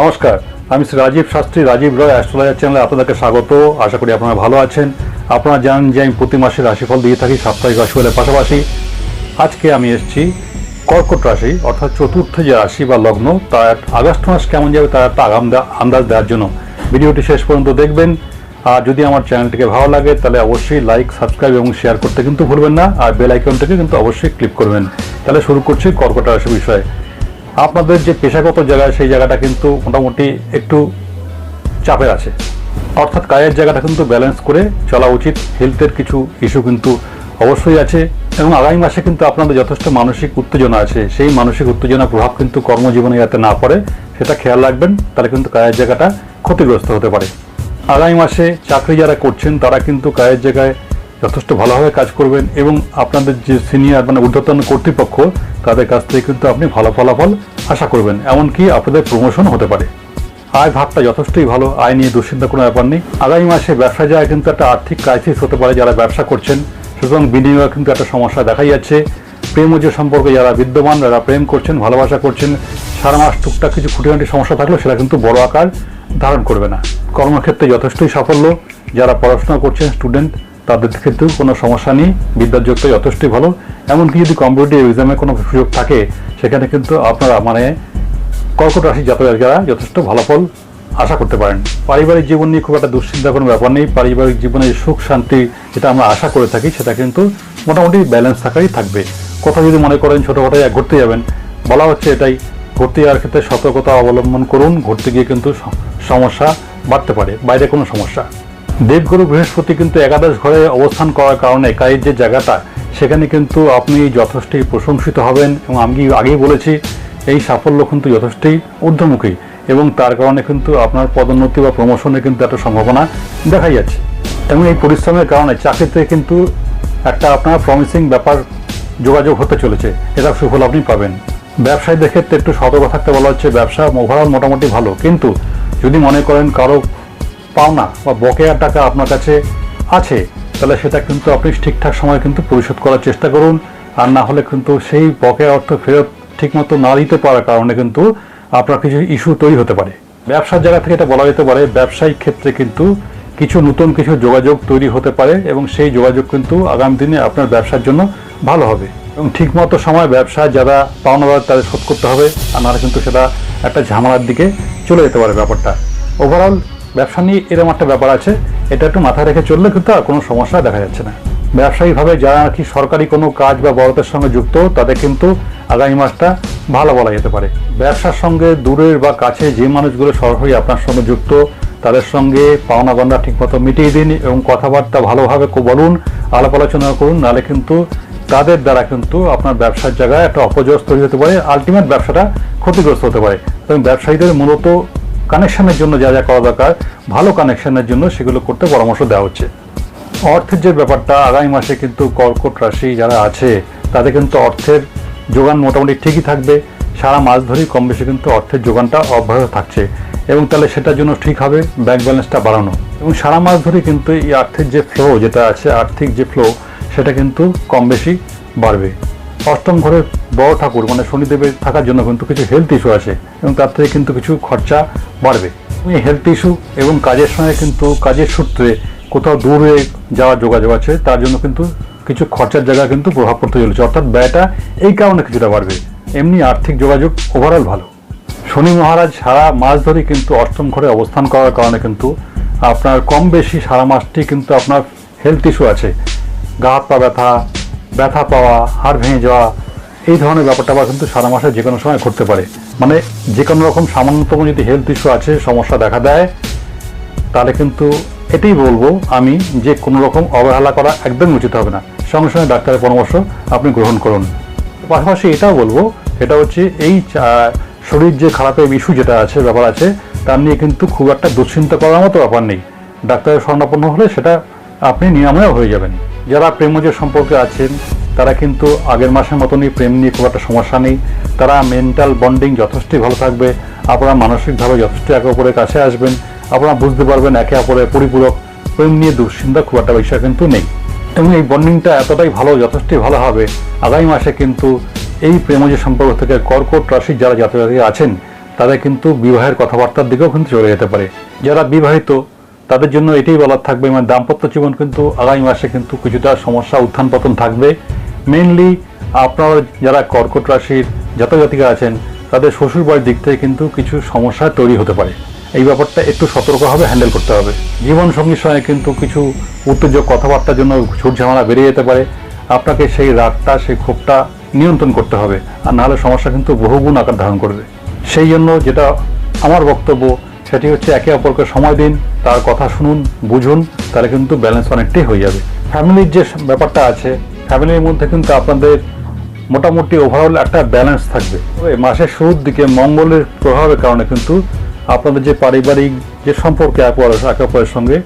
নমস্কার, আমি শ্রী রাজীব শাস্ত্রী, রাজীব রয়, অ্যাস্ট্রোলজার চ্যানেলে আপনাদেরকে স্বাগত। আশা করি আপনারা ভালো আছেন। আপনারা জানেন যে আমি প্রতি মাসে রাশিফল দিয়ে থাকি সাপ্তাহিক রাশিফলের পাশাপাশি। আজকে আমি এসেছি কর্কট রাশি, অর্থাৎ চতুর্থ যে রাশি বা লগ্ন, তার আগস্ট মাস কেমন যাবে তার একটা আগাম আন্দাজ দেওয়ার জন্য। ভিডিওটি শেষ পর্যন্ত দেখবেন। আর যদি আমার চ্যানেলটিকে ভালো লাগে, তাহলে অবশ্যই লাইক, সাবস্ক্রাইব এবং শেয়ার করতে কিন্তু ভুলবেন না। আর বেল আইকনটাকে কিন্তু অবশ্যই ক্লিক করবেন। তাহলে শুরু করছি কর্কট রাশি বিষয়ে। আপনাদের যে পেশাগত জায়গা, সেই জায়গাটা কিন্তু মোটামুটি একটু চাপের আছে। অর্থাৎ কাজের জায়গাটা কিন্তু ব্যালেন্স করে চলা উচিত। হেলথের কিছু ইস্যু কিন্তু অবশ্যই আছে এবং আগামী মাসে কিন্তু আপনাদের যথেষ্ট মানসিক উত্তেজনা আছে। সেই মানসিক উত্তেজনার প্রভাব কিন্তু কর্মজীবনে যাতে না পড়ে, সেটা খেয়াল রাখবেন, তাহলে কিন্তু কাজের জায়গাটা ক্ষতিগ্রস্ত হতে পারে। আগামী মাসে চাকরি যারা করছেন, তারা কিন্তু কাজের জায়গায় যথেষ্ট ভালোভাবে কাজ করবেন এবং আপনাদের যে সিনিয়র মানে ঊর্ধ্বতন কর্তৃপক্ষ, তাদের কাছ থেকে কিন্তু আপনি ভালো ফলাফল আশা করবেন। এমনকি আপনাদের প্রমোশন হতে পারে। আয় ভাবটা যথেষ্টই ভালো। আয় নিয়ে দুশ্চিন্তা কোনো ব্যাপার নেই। আগামী মাসে ব্যবসা যায় কিন্তু একটা আর্থিক ক্রাইসিস হতে পারে যারা ব্যবসা করছেন। সুতরাং বিনিয়োগে কিন্তু একটা সমস্যা দেখাই যাচ্ছে। প্রেম যে সম্পর্কে যারা বিদ্যমান, যারা প্রেম করছেন, ভালোবাসা করছেন, সারা মাস টুকটাক কিছু খুঁটিনাটি সমস্যা থাকলেও সেটা কিন্তু বড় আকার ধারণ করবে না। কর্মক্ষেত্রে যথেষ্টই সাফল্য। যারা পড়াশোনা করছেন স্টুডেন্ট তাদের ক্ষেত্রেও কোনো সমস্যা নেই। বিদ্যার যোগটা যথেষ্টই ভালো। এমনকি যদি কম্পিটিটিভ এক্সামে কোনো সুযোগ থাকে, সেখানে কিন্তু আপনারা মানে কর্কট রাশি জাতকেরা যথেষ্ট ভালো ফল আশা করতে পারেন। পারিবারিক জীবন নিয়ে খুব একটা দুশ্চিন্তা কোনো ব্যাপার নেই। পারিবারিক জীবনে সুখ, শান্তি যেটা আমরা আশা করে থাকি, সেটা কিন্তু মোটামুটি ব্যালেন্স থাকাই থাকবে। কোথাও যদি মনে করেন ছোটোখাটো ঘুরতে যাবেন। বলা হচ্ছে এটাই। ঘুরতে যাওয়ার ক্ষেত্রে সতর্কতা অবলম্বন করুন। ঘুরতে গিয়ে কিন্তু সমস্যা বাড়তে পারে। বাইরে কোনো সমস্যা। দেবগুরু বৃহস্পতি কিন্তু একাদশ ঘরে অবস্থান করার কারণে কাজের যে জায়গাটা, সেখানে কিন্তু আপনি যথেষ্টই প্রশংসিত হবেন এবং আমি আগেই বলেছি, এই সাফল্য কিন্তু যথেষ্টই ঊর্ধ্বমুখী এবং তার কারণে কিন্তু আপনার পদোন্নতি বা প্রমোশনে কিন্তু একটা সম্ভাবনা দেখা যাচ্ছে। এবং এই পরিশ্রমের কারণে চাকরিতে কিন্তু একটা আপনার প্রমিসিং ব্যাপার যোগাযোগ হতে চলেছে, এটা সুফল আপনি পাবেন। ব্যবসায়ীদের ক্ষেত্রে একটু সতর্ক থাকতে বলা হচ্ছে, ব্যবসা ওভারঅল মোটামুটি ভালো, কিন্তু যদি মনে করেন কারও পাওনা বা বকেয়া টাকা আপনার কাছে আছে, তাহলে সেটা কিন্তু আপনি ঠিকঠাক সময় কিন্তু পরিশোধ করার চেষ্টা করুন। আর না হলে কিন্তু সেই বকেয়া অর্থ ফেরত ঠিকমতো না দিতে পারার কারণে কিন্তু আপনার কিছু ইস্যু তৈরি হতে পারে। ব্যবসার জায়গা থেকে এটা বলা যেতে পারে, ব্যবসায়িক ক্ষেত্রে কিন্তু কিছু নতুন কিছু যোগাযোগ তৈরি হতে পারে এবং সেই যোগাযোগ কিন্তু আগামী দিনে আপনার ব্যবসার জন্য ভালো হবে। এবং ঠিকমতো সময় ব্যবসা যারা পাওনাদার তাদের শোধ করতে হবে, আর নাহলে কিন্তু সেটা একটা ঝামেলার দিকে চলে যেতে পারে ব্যাপারটা। ওভারঅল ব্যবসা নিয়ে এরকম একটা ব্যাপার আছে, এটা একটু মাথায় রেখে চললে কিন্তু আর কোনো সমস্যা দেখা যাচ্ছে না। ব্যবসায়িকভাবে যারা নাকি সরকারি কোনো কাজ বা বড়তের সঙ্গে যুক্ত, তাদের কিন্তু আগামী মাসটা ভালো বলা যেতে পারে। ব্যবসার সঙ্গে দূরের বা কাছে যে মানুষগুলো সরাসরি আপনার সঙ্গে যুক্ত, তাদের সঙ্গে পাওনা গন্ডা ঠিকমতো মিটিয়ে দিন এবং কথাবার্তা ভালোভাবে বলুন, আলাপ আলোচনা করুন, নাহলে কিন্তু তাদের দ্বারা কিন্তু আপনার ব্যবসার জায়গায় একটা অপজয় তৈরি হতে পারে আলটিমেট ব্যবসাটা ক্ষতিগ্রস্ত হতে পারে। এবং ব্যবসায়ীদের মূলত কানেকশনের জন্য যা যা করা দরকার, ভালো কানেকশনের জন্য সেগুলো করতে পরামর্শ দেওয়া হচ্ছে। অর্থের যে ব্যাপারটা, আগামী মাসে কিন্তু কর্কট রাশি যারা আছে, তাদের কিন্তু অর্থের যোগান মোটামুটি ঠিকই থাকবে। সারা মাস ধরেই কম বেশি কিন্তু অর্থের যোগানটা অব্যাহত থাকছে। এবং তাহলে সেটার জন্য ঠিক হবে ব্যাংক ব্যালেন্সটা বাড়ানো। এবং সারা মাস ধরে কিন্তু এই আর্থিক যে ফ্লো যেটা আছে আর্থিক যে ফ্লো সেটা কিন্তু কম বেশি বাড়বে। অষ্টম ঘরের বড় ঠাকুর মানে শনিদেবের থাকার জন্য কিন্তু কিছু হেলথ ইস্যু আছে এবং তার থেকে কিন্তু কিছু খরচা বাড়বে। এই হেলথ ইস্যু এবং কাজের সঙ্গে কিন্তু কাজের সূত্রে কোথাও দূরে যাওয়ার যোগাযোগ আছে, তার জন্য কিন্তু কিছু খরচার জায়গা কিন্তু প্রভাব পড়তে চলেছে। অর্থাৎ ব্যয়টা এই কারণে কিছুটা বাড়বে। এমনি আর্থিক যোগাযোগ ওভারঅল ভালো। শনি মহারাজ সারা মাস ধরে কিন্তু অষ্টম ঘরে অবস্থান করার কারণে কিন্তু আপনার কম বেশি সারা মাসটি কিন্তু আপনার হেলথ ইস্যু আছে। গা হাত পা ব্যথা ব্যথা পাওয়া, হাড় ভেঙে যাওয়া, এই ধরনের ব্যাপারটা আবার কিন্তু সারা মাসে যে কোনো সময় ঘটতে পারে। মানে যে কোনো রকম সামান্যতম যদি হেলথ ইস্যু আছে, সমস্যা দেখা দেয়, তাহলে কিন্তু এটাই বলব আমি যে কোনো রকম অবহেলা করা একদম উচিত হবে না। সঙ্গে সঙ্গে ডাক্তারের পরামর্শ আপনি গ্রহণ করুন। পাশাপাশি এটাও বলব, এটা হচ্ছে এই শরীর যে খারাপের ইস্যু যেটা আছে, ব্যাপার আছে, তার নিয়ে কিন্তু খুব একটা দুশ্চিন্তা করার মতো ব্যাপার নেই। ডাক্তারের স্বর্ণাপন্ন হলে সেটা আপনি নিরাময় হয়ে যাবেন। যারা প্রেমজের সম্পর্কে আছেন, তারা কিন্তু আগের মাসের মতনই প্রেম নিয়ে খুব একটা সমস্যা নেই। তারা মেন্টাল বন্ডিং যথেষ্টই ভালো থাকবে, আপনারা মানসিকভাবে যথেষ্ট একে অপরের কাছে আসবেন, আপনারা বুঝতে পারবেন একে অপরের পরিপূরক, প্রেম নিয়ে দুশ্চিন্তা খুব একটা বিষয় কিন্তু নেই। এবং এই বন্ডিংটা এতটাই ভালো যথেষ্টই ভালো হবে, আগামী মাসে কিন্তু এই প্রেমজ সম্পর্ক থেকে কর্কট রাশির যারা জাতক আছেন, তাদের কিন্তু বিবাহের কথাবার্তার দিকেও কিন্তু চলে যেতে পারে। যারা বিবাহিত তাদের জন্য এটাই বলার থাকবে মানে দাম্পত্য জীবন কিন্তু আগামী মাসে কিন্তু কিছুটা সমস্যা, উত্থান পতন থাকবে। মেনলি আপনার যারা কর্কট রাশির জাতজাতিকা আছেন, তাদের শ্বশুর বাড়ির দিক থেকে কিন্তু কিছু সমস্যা তৈরি হতে পারে। এই ব্যাপারটা একটু সতর্কভাবে হ্যান্ডেল করতে হবে। জীবন সঙ্গীর সঙ্গে কিন্তু কিছু উত্তেজক কথাবার্তার জন্য ঝুট ঝামেলা বেড়ে যেতে পারে। আপনাকে সেই রাগটা, সেই ক্ষোভটা নিয়ন্ত্রণ করতে হবে। আর নাহলে সমস্যা কিন্তু বহুগুণ আকার ধারণ করবে। সেই জন্য যেটা আমার বক্তব্য সেটি হচ্ছে একে অপরকে সময় দিন, তার কথা শুনুন, বুঝুন, তাহলে কিন্তু ব্যালেন্স অনেকটাই হয়ে যাবে। ফ্যামিলির যে ব্যাপারটা আছে ফ্যামিলির মধ্যে কিন্তু আপনাদের মোটামুটি ওভারঅল একটা ব্যালেন্স থাকবে। তবে মাসের শুরুর দিকে মঙ্গলের প্রভাবের কারণে কিন্তু আপনাদের যে পারিবারিক যে সম্পর্কে একে অপরের সঙ্গে,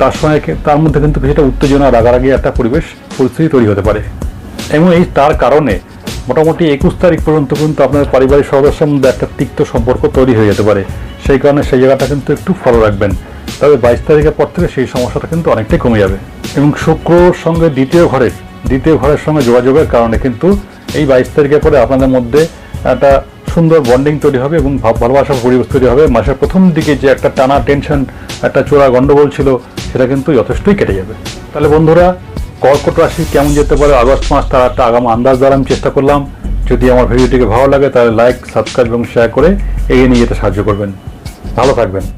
তার সঙ্গে তার মধ্যে কিন্তু কিছুটা উত্তেজনা, রাগারাগি একটা পরিবেশ, পরিস্থিতি তৈরি হতে পারে। এবং এই তার কারণে মোটামুটি একুশ তারিখ পর্যন্ত কিন্তু আপনার পারিবারিক সদস্যের মধ্যে একটা তিক্ত সম্পর্ক তৈরি হয়ে যেতে পারে। সেই কারণে সেই জায়গাটা কিন্তু একটু ফলো রাখবেন। তবে বাইশ তারিখের পর থেকে সেই সমস্যাটা কিন্তু অনেকটাই কমে যাবে। এবং শুক্রর সঙ্গে দ্বিতীয় ঘরের দ্বিতীয় ঘরের সঙ্গে যোগাযোগের কারণে কিন্তু এই বাইশ তারিখের পরে আপনাদের মধ্যে একটা সুন্দর বন্ডিং তৈরি হবে এবং ভালোবাসার পরিবেশ তৈরি হবে। মাসের প্রথম দিকে যে একটা টানা টেনশন একটা চোরা গণ্ডগোল ছিল, সেটা কিন্তু যথেষ্টই কেটে যাবে। তাহলে বন্ধুরা, কর্কট রাশি কেমন যেতে পারে? আগস্ট মাস তার একটা আগাম আন্দাজ দ্বারা আমি চেষ্টা করলাম। যদি আমার ভিডিওটিকে ভালো লাগে, তাহলে লাইক সাবস্ক্রাইব এবং শেয়ার করে এগিয়ে নিয়ে যেতে সাহায্য করবেন। ভালো থাকবেন।